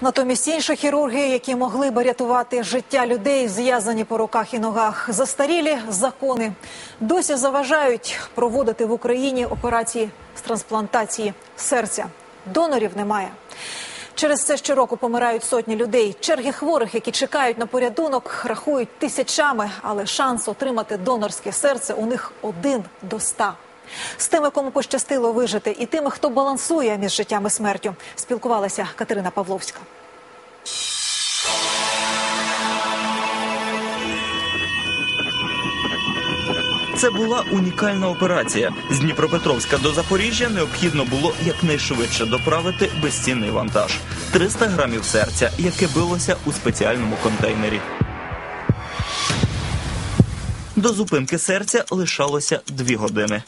Натомість інші хірурги, які могли би рятувати життя людей, зв'язані по руках і ногах, застарілі закони досі заважають проводити в Україні операції з трансплантації серця. Донорів немає. Через це щороку помирають сотні людей. Черги хворих, які чекають на порятунок, рахують тисячами, але шанс отримати донорське серце у них один до ста. З тими, кому пощастило вижити, і тими, хто балансує між життям і смертю, спілкувалася Катерина Павловська. Це була унікальна операція. З Дніпропетровська до Запоріжжя необхідно було якнайшвидше доправити безцінний вантаж 300 грамів серця, яке билося у спеціальному контейнері. До зупинки серця лишалося дві години.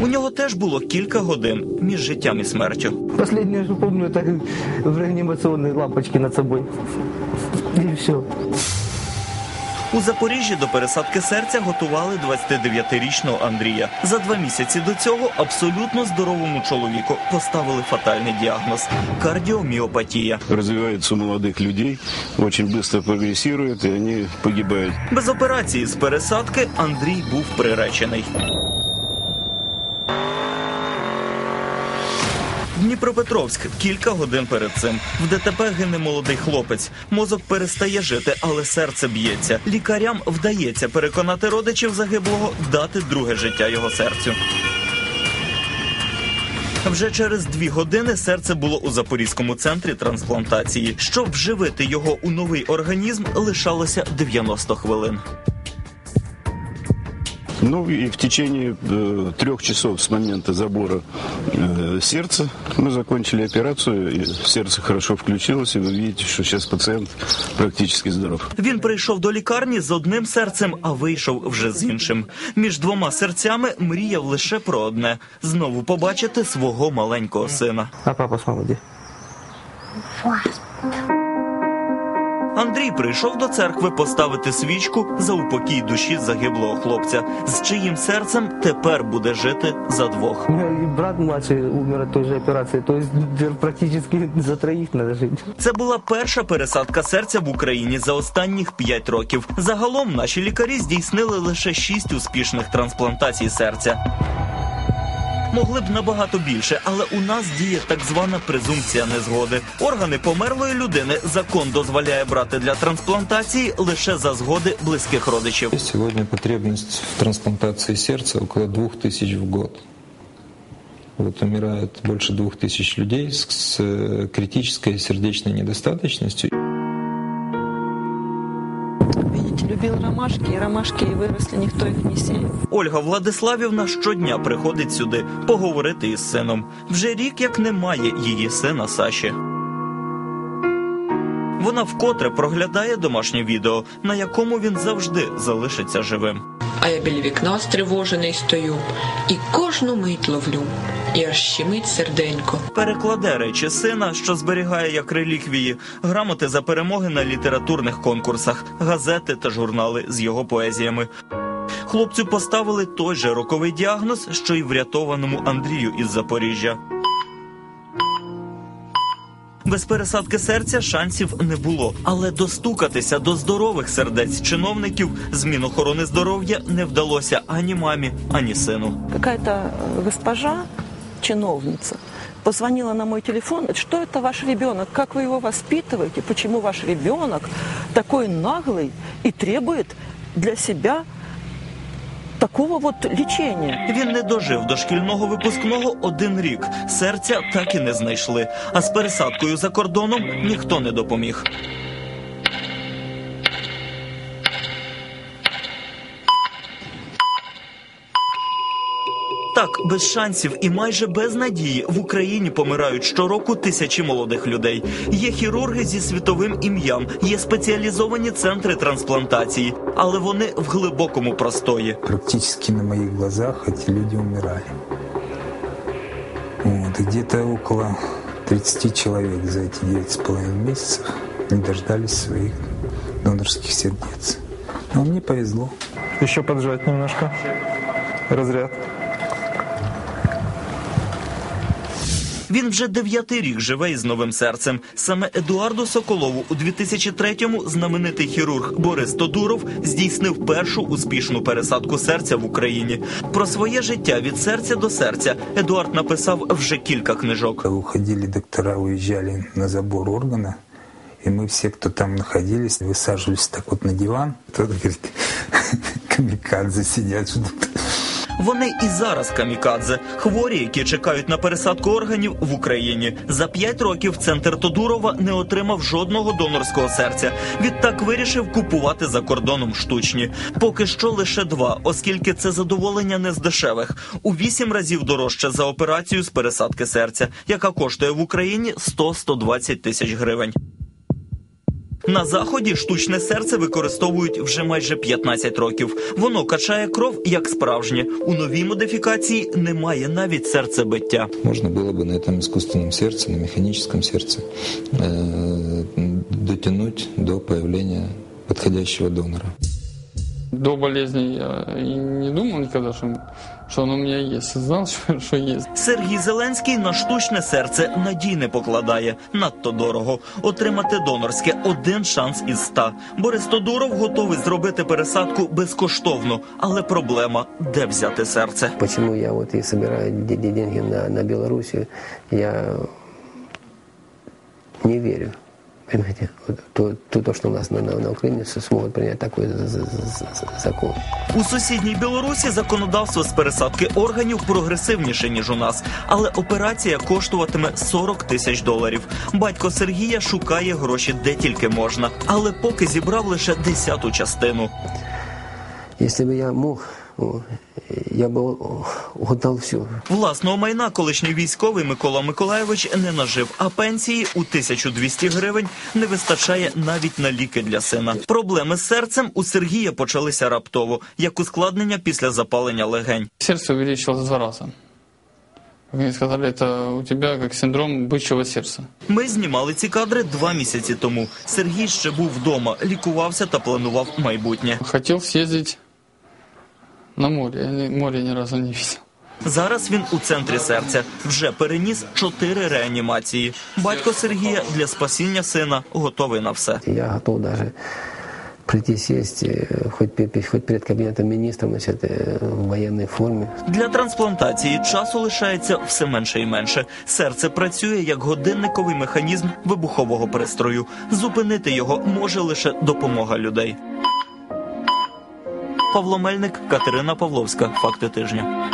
У нього теж було кілька годин між життям і смертю. Последнее, что помню, это в реанимационной лампочке над собой. И все. У Запоріжжі до пересадки серця готували 29-річного Андрія. За два місяці до цього абсолютно здоровому чоловіку поставили фатальний діагноз кардіоміопатія. развивается у молодых людей, очень быстро прогрессирует, и они погибают. Без операції з пересадки Андрій був приречений. Дніпропетровськ кілька годин перед цим. В ДТП гине молодий хлопець. Мозок перестає жити, але серце б'ється. Лікарям вдається переконати родичів загиблого дати друге життя його серцю. Вже через дві години серце було у Запорізькому центрі трансплантації. Щоб вживити його у новий організм, лишалося 90 хвилин. Ну и в течение э, трех часов с момента забора э, сердца мы закончили операцию, и сердце хорошо включилось, и вы видите, что сейчас пациент практически здоров. Він прийшов до лікарні з одним серцем, а вийшов вже з іншим. Між двома серцями мріяв лише про одне знову побачити свого маленького сина. А папа с мамой где? Андрій прийшов до церкви поставити свічку за упокій душі загиблого хлопця, з чиїм серцем тепер буде жити за двох. И брат младший умер от той же операции. То есть практически за троих надо жить. Це була перша пересадка серця в Україні за останніх п'ять років. Загалом наші лікарі здійснили лише шість успішних трансплантацій серця. Могли б набагато більше, але у нас діє так звана презумпція незгоди. Органи померлої людини закон дозволяє брати для трансплантації лише за згоди близьких родичів. Сегодня потребность в трансплантации сердца около 2000 в год. Вот умирает больше двух тысяч людей с, э, критической сердечной недостаточностью. Любил ромашки, и ромашки и выросли, никто их не сеял. Ольга Владиславівна щодня приходить сюди поговорити із сином. Вже рік як немає її сина Саші. Вона вкотре проглядає домашнє відео, на якому він завжди залишиться живим. А я біля вікна стривожений стою, і кожну мить ловлю, і аж щемить серденько. Перекладе речі сина, що зберігає як реліквії, грамоти за перемоги на літературних конкурсах, газети та журнали з його поезіями. Хлопцю поставили той же роковий діагноз, що й врятованому Андрію із Запоріжжя. Без пересадки серця шансів не було, але достукатися до здорових сердець чиновників з Мінохорони здоров'я не вдалося ані мамі, ані сину. Какая-то э, госпожа, чиновница, позвонила на мой телефон, говорит, что это ваш ребенок, как вы его воспитываете, почему ваш ребенок такой наглый и требует для себя такого вот лічення. Він не дожив до шкільного випускного один рік. Серця так і не знайшли. А з пересадкою за кордоном ніхто не допоміг. Без шансів і майже без надії в Україні помирають щороку тисячі молодих людей. Є хірурги зі світовим ім'ям, є спеціалізовані центри трансплантації, але вони в глибокому простої. практически на моих глазах эти люди умирали. Вот, где-то около 30 человек за эти 9,5 месяцев не дождались своих донорских сердец. Но мне повезло. Еще поджать немножко. Разряд. Він вже дев'ятий рік живе із новим серцем. Саме Едуарду Соколову у 2003-му знаменитий хірург Борис Тодуров здійснив першу успішну пересадку серця в Україні. Про своє життя від серця до серця Едуард написав вже кілька книжок. Уходили доктора, уезжали на забор органа, и мы все, кто там находились, высаживались так вот на диван. Кто-то говорит, камикадзе сидят. Вони і зараз камікадзе, хворі, які чекають на пересадку органів в Україні. За п'ять років центр Тодурова не отримав жодного донорського серця. Відтак вирішив купувати за кордоном штучні. Поки що лише два, оскільки це задоволення не з дешевих. У вісім разів дорожче за операцію з пересадки серця, яка коштує в Україні 100-120 тисяч гривень. На заході штучне серце використовують вже майже 15 років. Воно качає кров як справжнє. У новій модифікації немає навіть серцебиття. Можно было бы на этом искусственном сердце, на механическом сердце э, дотянуть до появления подходящего донора. До болезни я и не думал никогда, что, что оно у меня есть. Знал, что, что есть. Сергій Зеленський на штучне серце надій не покладає. Надто дорого. Отримати донорське один шанс із ста. Борис Тодуров готовий зробити пересадку безкоштовно, але проблема де взяти серце. Почему я вот и собираю де- де- деньги на, на Белоруссию, я не верю. Понимаете, вот то, то, то, что у нас на, на, на Украине смогут принять такой закон. У сусідній Білорусі законодавство з пересадки органів прогресивніше ніж у нас, але операція коштуватиме 40 тисяч доларів. Батько Сергія шукає гроші де тільки можна, але поки зібрав лише десяту частину. Если бы я мог, я бы о, отдал все. Власного майна колишній військовий Микола Миколайович не нажив, а пенсії у 1200 гривень не вистачає навіть на ліки для сина. Проблеми з серцем у Сергія почалися раптово, як ускладнення після запалення легень. Сердце увеличилось в два раза. Как мне сказали, это у тебя как синдром бычьего сердца. Ми знімали ці кадри два місяці тому. Сергій ще був вдома, лікувався та планував майбутнє. Хотел съездить на море. Я ни- море ни разу не видел. Зараз він у центрі серця вже переніс чотири реанімації. Батько Сергія для спасіння сина готовий на все. Я готов даже прийти сесть, хоть, пе- пе- хоть перед кабинетом министров, значит, э, в военной форме. Для трансплантації часу лишається все менше і менше. Серце працює як годинниковий механізм вибухового пристрою. Зупинити його може лише допомога людей. Павло Мельник, Катерина Павловська. Факти тижня.